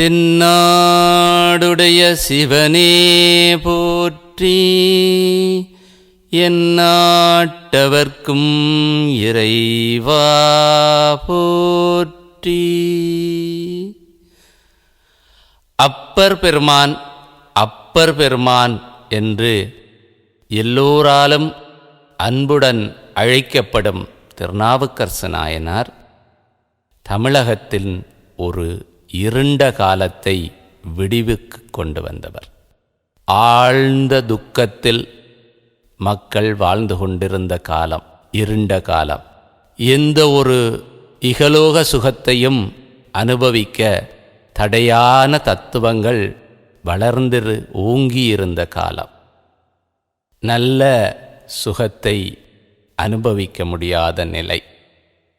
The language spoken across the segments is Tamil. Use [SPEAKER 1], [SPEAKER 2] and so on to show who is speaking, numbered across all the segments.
[SPEAKER 1] தென்னாடுடைய சிவனே போற்றி. என்னாட்டவர்க்கும் இறைவா போற்றி. அப்பர் பெருமான் அப்பர் பெருமான் என்று எல்லோராலும் அன்புடன் அழைக்கப்படும் திருநாவுக்கரசு நாயனார் தமிழகத்தின் ஒரு இருண்ட காலத்தை விடிவுக்கு கொண்டு வந்தவர். ஆழ்ந்த துக்கத்தில் மக்கள் வாழ்ந்து கொண்டிருந்த காலம் இருண்ட காலம். எந்த ஒரு இகலோக சுகத்தையும் அனுபவிக்க தடையான தத்துவங்கள் வளர்ந்திரு ஓங்கியிருந்த காலம். நல்ல சுகத்தை அனுபவிக்க முடியாத நிலை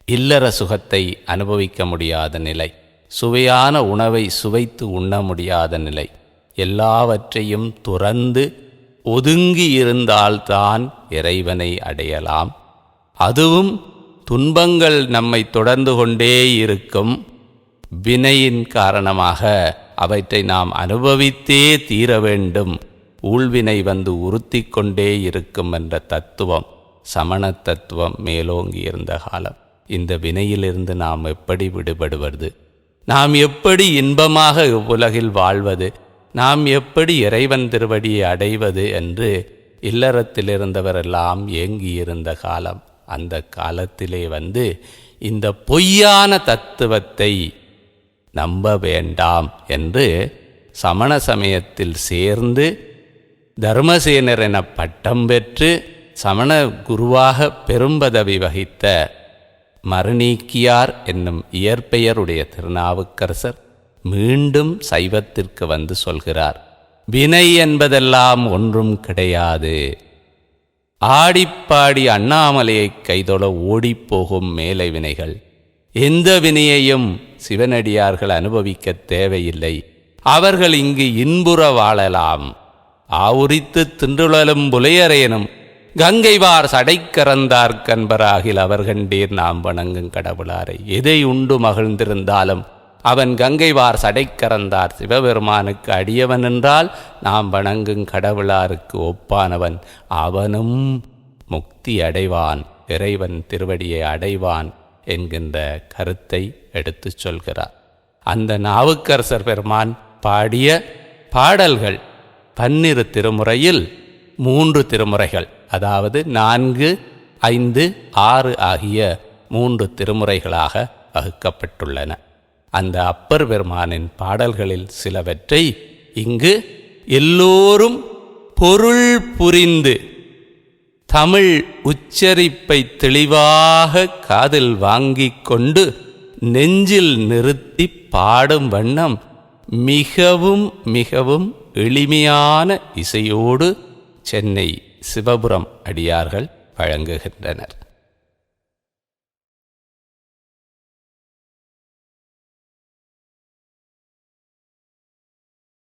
[SPEAKER 1] இல்லற சுகத்தை அனுபவிக்க முடியாத நிலை. சுவையான உணவை சுவைத்து உண்ண முடியாத நிலை. எல்லாவற்றையும் துறந்து ஒதுங்கி இருந்தால்தான் இறைவனை அடையலாம். அதுவும் துன்பங்கள் நம்மை தொடர்ந்து கொண்டே இருக்கும் வினையின் காரணமாக அவற்றை நாம் அனுபவித்தே தீர வேண்டும். ஊழ்வினை வந்து உறுத்தி கொண்டே இருக்கும் என்ற தத்துவம் சமண தத்துவம் மேலோங்கி இருந்த காலம். இந்த வினையிலிருந்து நாம் எப்படி விடுபடுவது? நாம் எப்படி இன்பமாக இவ்வுலகில் வாழ்வது? நாம் எப்படி இறைவன் திருவடியை அடைவது என்று இல்லறத்தில் இருந்தவரெல்லாம் ஏங்கியிருந்த காலம். அந்த காலத்திலே வந்து இந்த பொய்யான தத்துவத்தை நம்ப வேண்டாம் என்று சமண சமயத்தில் சேர்ந்து தர்மசேனர் என பட்டம் பெற்று சமண குருவாக பெரும்பதவி வகித்த மருணீக்கியார் என்னும் இயற்பெயருடைய திருநாவுக்கரசர் மீண்டும் சைவத்திற்கு வந்து சொல்கிறார் வினை என்பதெல்லாம் ஒன்றும் கிடையாது. ஆடிப்பாடி அண்ணாமலையை கைதொட ஓடிப்போகும் மேலை வினைகள். எந்த வினையையும் சிவனடியார்கள் அனுபவிக்க தேவையில்லை. அவர்கள் இங்கு இன்புற வாழலாம். ஆவுரித்து தின்றுழலும் புலையரேனும் கங்கைவார் சடைக்கறந்தார் கண்பராகில் அவர் கண்டீர். நாம் வணங்கும் கடவுளாரை எதை உண்டு மகிழ்ந்திருந்தாலும் அவன் கங்கைவார் சடைக்கறந்தார் சிவபெருமானுக்கு அடியவன் என்றால் நாம் வணங்கும் கடவுளாருக்கு ஒப்பானவன் அவனும் முக்தி அடைவான் இறைவன் திருவடியை அடைவான் என்கின்ற கருத்தை எடுத்துச் சொல்கிறார். அந்த நாவுக்கரசர் பெருமான் பாடிய பாடல்கள் பன்னிரு திருமுறையில் மூன்று திருமுறைகள். அதாவது நான்கு ஐந்து ஆறு ஆகிய மூன்று திருமுறைகளாக வகுக்கப்பட்டுள்ளன. அந்த அப்பர் பெருமானின் பாடல்களில் சிலவற்றை இங்கு எல்லோரும் பொருள் புரிந்து தமிழ் உச்சரிப்பை தெளிவாக காதில் வாங்கிக் கொண்டு நெஞ்சில் நிறுத்தி பாடும் வண்ணம் மிகவும் மிகவும் எளிமையான இசையோடு சென்னை சிவபுரம் அடியார்கள் வழங்குகின்றனர்.